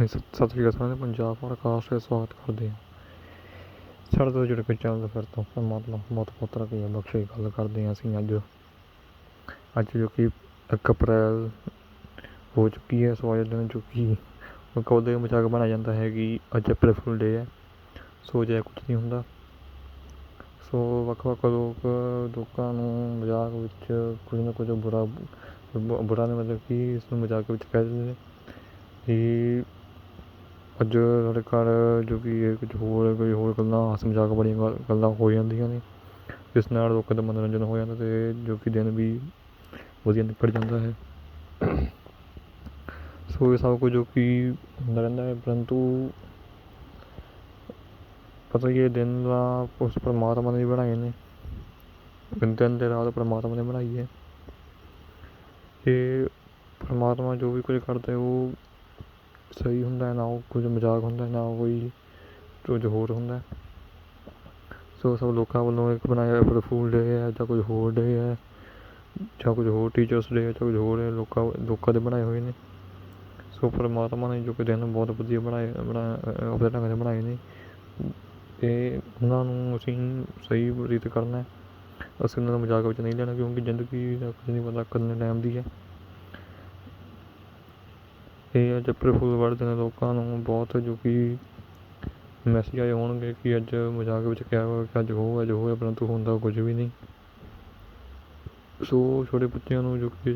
ਹਾਂਜੀ ਸਤਿ ਸ਼੍ਰੀ ਅਕਾਲ ਸਾਰਿਆਂ ਪੰਜਾਬ ਪੋਡਕਾਸਟ ਵਿੱਚ ਸਵਾਗਤ ਕਰਦੇ ਹਾਂ। ਸਾਡੇ ਤੋਂ ਜੁੜ ਕੇ ਫਿਰ ਤੋਂ ਪਰਮਾਤਮਾ ਬਹੁਤ ਬਹੁਤ ਤਰੱਕੀ ਬਖਸ਼ੇ ਗੱਲ ਕਰਦੇ ਹਾਂ ਅਸੀਂ ਅੱਜ। ਅੱਜ ਜੋ ਕਿ 1 ਅਪ੍ਰੈਲ ਹੋ ਚੁੱਕੀ ਹੈ ਸਵਾਜ ਦਿਨ ਜੋ ਕਿ ਉਹਦੇ ਮਜ਼ਾਕ ਬਣਾਇਆ ਜਾਂਦਾ ਹੈ ਕਿ ਅੱਜ ਅਪ੍ਰੈਲ ਫੁੱਲ ਡੇ ਹੈ। ਸੋ ਜੇ ਕੁਝ ਨਹੀਂ ਹੁੰਦਾ। ਸੋ ਵੱਖ ਵੱਖ ਲੋਕ, ਲੋਕਾਂ ਨੂੰ ਮਜ਼ਾਕ ਵਿੱਚ ਕੁਝ ਨਾ ਕੁਝ ਬੁਰਾ, ਬੁ- ਬੁਰਾ ਨੇ ਮਤਲਬ ਕਿ ਇਸ ਨੂੰ ਮਜ਼ਾਕ ਵਿੱਚ ਕਹਿ ਦਿੰਦੇ ਨੇ। ਕਿ ਅੱਜ ਸਾਡੇ ਘਰ ਜੋ ਕਿ ਇਹ ਕੁਝ ਹੋਰ ਕੋਈ ਹੋਰ ਗੱਲਾਂ ਹਾਸ ਮਜ਼ਾਕ ਵਾਲੀਆਂ ਗੱਲਾਂ ਹੋ ਜਾਂਦੀਆਂ ਨੇ। ਜਿਸ ਨਾਲ ਲੋਕਾਂ ਦਾ ਮਨੋਰੰਜਨ ਹੋ ਜਾਂਦਾ ਅਤੇ ਜੋ ਕਿ ਦਿਨ ਵੀ ਵਧੀਆ ਨਿਕਲ ਜਾਂਦਾ ਹੈ। ਸੋ ਇਹ ਸਭ ਕੁਝ ਜੋ ਕਿ ਹੁੰਦਾ ਰਹਿੰਦਾ ਹੈ, ਪਰੰਤੂ ਪਤਾ ਹੀ ਹੈ, ਦਿਨ ਦਾ ਉਸ ਪਰਮਾਤਮਾ ਨੇ ਬਣਾਏ ਨੇ। ਦਿਨ ਤੇ ਰਾਤ ਪਰਮਾਤਮਾ ਨੇ ਬਣਾਈ ਹੈ। ਇਹ ਪਰਮਾਤਮਾ ਜੋ ਵੀ ਕੁਝ ਕਰਦਾ ਹੈ, ਉਹ ਸਹੀ ਹੁੰਦਾ ਨਾ ਉਹ ਕੁਝ ਮਜ਼ਾਕ ਹੁੰਦਾ ਹੈ, ਨਾ ਕੋਈ ਕੁਝ ਹੋਰ ਹੁੰਦਾ ਸੋ ਸਭ ਲੋਕਾਂ ਵੱਲੋਂ ਇੱਕ ਬਣਾਇਆ ਅਪ੍ਰੈਲ ਫੂਲ ਡੇ ਹੈ, ਜਾਂ ਕੁਝ ਹੋਰ ਡੇ ਹੈ, ਜਾਂ ਕੁਝ ਹੋਰ ਟੀਚਰਸ ਡੇ ਹੈ, ਜਾਂ ਕੁਝ ਹੋਰ ਹੈ ਲੋਕਾਂ ਲੋਕਾਂ ਦੇ ਬਣਾਏ ਹੋਏ ਨੇ। ਸੋ ਪਰਮਾਤਮਾ ਨੇ ਜੋ ਕਿ ਦਿਨ ਬਹੁਤ ਵਧੀਆ ਬਣਾਏ, ਬਣਾ ਆਪਣੇ ਢੰਗ ਦੇ ਬਣਾਏ ਨੇ ਅਤੇ ਉਹਨਾਂ ਨੂੰ ਅਸੀਂ ਸਹੀ ਰੀਤ ਕਰਨਾ ਅਸੀਂ ਉਹਨਾਂ ਦਾ ਮਜ਼ਾਕ ਵਿੱਚ ਨਹੀਂ ਲੈਣਾ, ਕਿਉਂਕਿ ਜ਼ਿੰਦਗੀ ਦਾ ਕੁਝ ਨਹੀਂ ਪਤਾ, ਕਿੰਨੇ ਟਾਈਮ ਦੀ ਹੈ। ਇਹ ਅੱਜ ਅਪ੍ਰੈਲ ਫੁੱਲ ਵਾਲੇ ਦਿਨ ਲੋਕਾਂ ਨੂੰ ਬਹੁਤ ਜੋ ਕਿ ਮੈਸੇਜ ਆਏ ਹੋਣਗੇ ਕਿ ਅੱਜ ਮਜ਼ਾਕ ਵਿੱਚ ਕਿਹਾ ਹੋਇਆ ਕਿ ਅੱਜ ਹੋ, ਅੱਜ ਹੋਇਆ ਪਰੰਤੂ ਹੁੰਦਾ ਕੁਝ ਵੀ ਨਹੀਂ। ਸੋ ਛੋਟੇ ਬੱਚਿਆਂ ਨੂੰ ਜੋ ਕਿ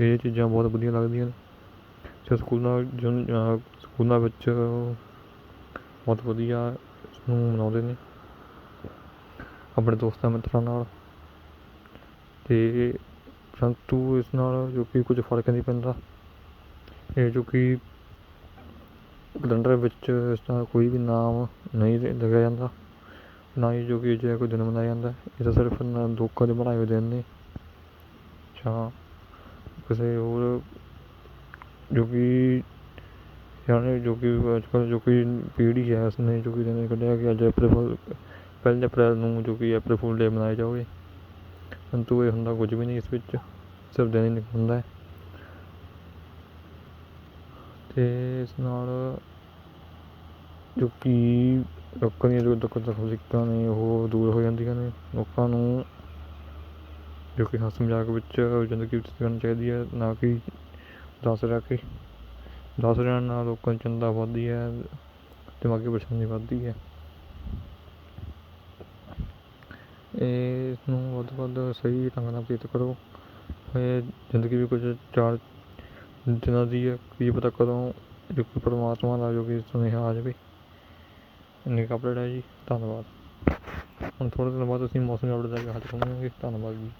ਇਹ ਚੀਜ਼ਾਂ ਬਹੁਤ ਵਧੀਆ ਲੱਗਦੀਆਂ ਨੇ। ਤੇ ਸਕੂਲਾਂ ਜਨ- ਸਕੂਲਾਂ ਵਿੱਚ ਬਹੁਤ ਵਧੀਆ ਇਸਨੂੰ ਮਨਾਉਂਦੇ ਨੇ ਆਪਣੇ ਦੋਸਤਾਂ ਮਿੱਤਰਾਂ ਨਾਲ। ਅਤੇ ਪਰੰਤੂ ਇਸ ਨਾਲ ਜੋ ਕਿ ਕੁਝ ਫ਼ਰਕ ਨਹੀਂ ਪੈਂਦਾ। ਇਹ ਜੋ ਕਿ ਕੈਲੰਡਰ ਵਿੱਚ ਇਸ ਦਾ ਕੋਈ ਵੀ ਨਾਮ ਨਹੀਂ ਲਿ- ਲਿਖਿਆ ਜਾਂਦਾ, ਨਾ ਹੀ ਜੋ ਕਿ ਅਜਿਹਾ ਕੋਈ ਦਿਨ ਮਨਾਇਆ ਜਾਂਦਾ। ਇਹ ਤਾਂ ਸਿਰਫ ਨਾ, ਲੋਕਾਂ ਦੇ ਬਣਾਏ ਹੋਏ ਦਿਨ ਨੇ। ਜਾਂ ਕਿਸੇ ਹੋਰ ਜੋ ਕਿ ਯਾਨੀ ਜੋ ਕਿ ਅੱਜ ਕੱਲ੍ਹ ਜੋ ਕਿ ਪੀੜ੍ਹੀ ਹੈ ਉਸਨੇ ਜੋ ਕਿ ਦਿਨ ਕੱਢਿਆ ਕਿ ਅੱਜ ਅਪ੍ਰੈਲ ਫੁੱਲ ਪਹਿਲੀ ਅਪ੍ਰੈਲ ਨੂੰ ਜੋ ਕਿ ਅਪ੍ਰੈਲ ਫੁੱਲ ਡੇ ਮਨਾਇਆ ਜਾਵੇ। ਪਰੰਤੂ ਇਹ ਹੁੰਦਾ ਕੁਝ ਵੀ ਨਹੀਂ ਇਸ ਵਿੱਚ, ਸਿਰਫ ਦਿਨ ਹੀ ਹੁੰਦਾ ਹੈ। ਅਤੇ ਇਸ ਨਾਲ ਜੋ ਕਿ ਲੋਕਾਂ ਦੀਆਂ ਜੋ ਦੁੱਖ ਤਕਲੀਫਾਂ ਨੇ, ਉਹ ਦੂਰ ਹੋ ਜਾਂਦੀਆਂ ਨੇ। ਲੋਕਾਂ ਨੂੰ ਜੋ ਕਿ ਹਾਸੀ ਮਜ਼ਾਕ ਵਿੱਚ ਜ਼ਿੰਦਗੀ ਵਿੱਚ ਕਰਨੀ ਚਾਹੀਦੀ ਹੈ, ਨਾ ਕਿ ਦੱਸ ਰਹਿ ਕੇ। ਦੱਸ ਰਹਿਣ ਨਾਲ ਲੋਕਾਂ ਦੀ ਚਿੰਤਾ ਵੱਧਦੀ ਹੈ, ਦਿਮਾਗੀ ਪਰੇਸ਼ਾਨੀ ਵੱਧਦੀ ਹੈ। ਇਹ ਇਸ ਨੂੰ ਵੱਧ ਤੋਂ ਵੱਧ ਸਹੀ ਢੰਗ ਨਾਲ ਬਤੀਤ ਕਰੋ। ਇਹ ਜ਼ਿੰਦਗੀ ਵੀ ਕੁਝ ਚਾਰ ਦਿਨਾਂ ਦੀ ਹੈ, ਕੀ ਪਤਾ ਕਦੋਂ ਜੋ ਕਿ ਪਰਮਾਤਮਾ ਦਾ ਜੋ ਕਿ ਸੁਨੇਹਾ ਆ ਜਾਵੇ। ਇੰਨੀ ਕੁ ਅਪਡੇਟ ਹੈ ਜੀ, ਧੰਨਵਾਦ। ਹੁਣ ਥੋੜ੍ਹੇ ਦਿਨ ਬਾਅਦ ਅਸੀਂ ਮੌਸਮ ਦੀ ਅਪਡੇਟ ਦਾ ਵੀ ਹਾਲ ਸੁਣਾਂਗੇ ਧੰਨਵਾਦ ਜੀ।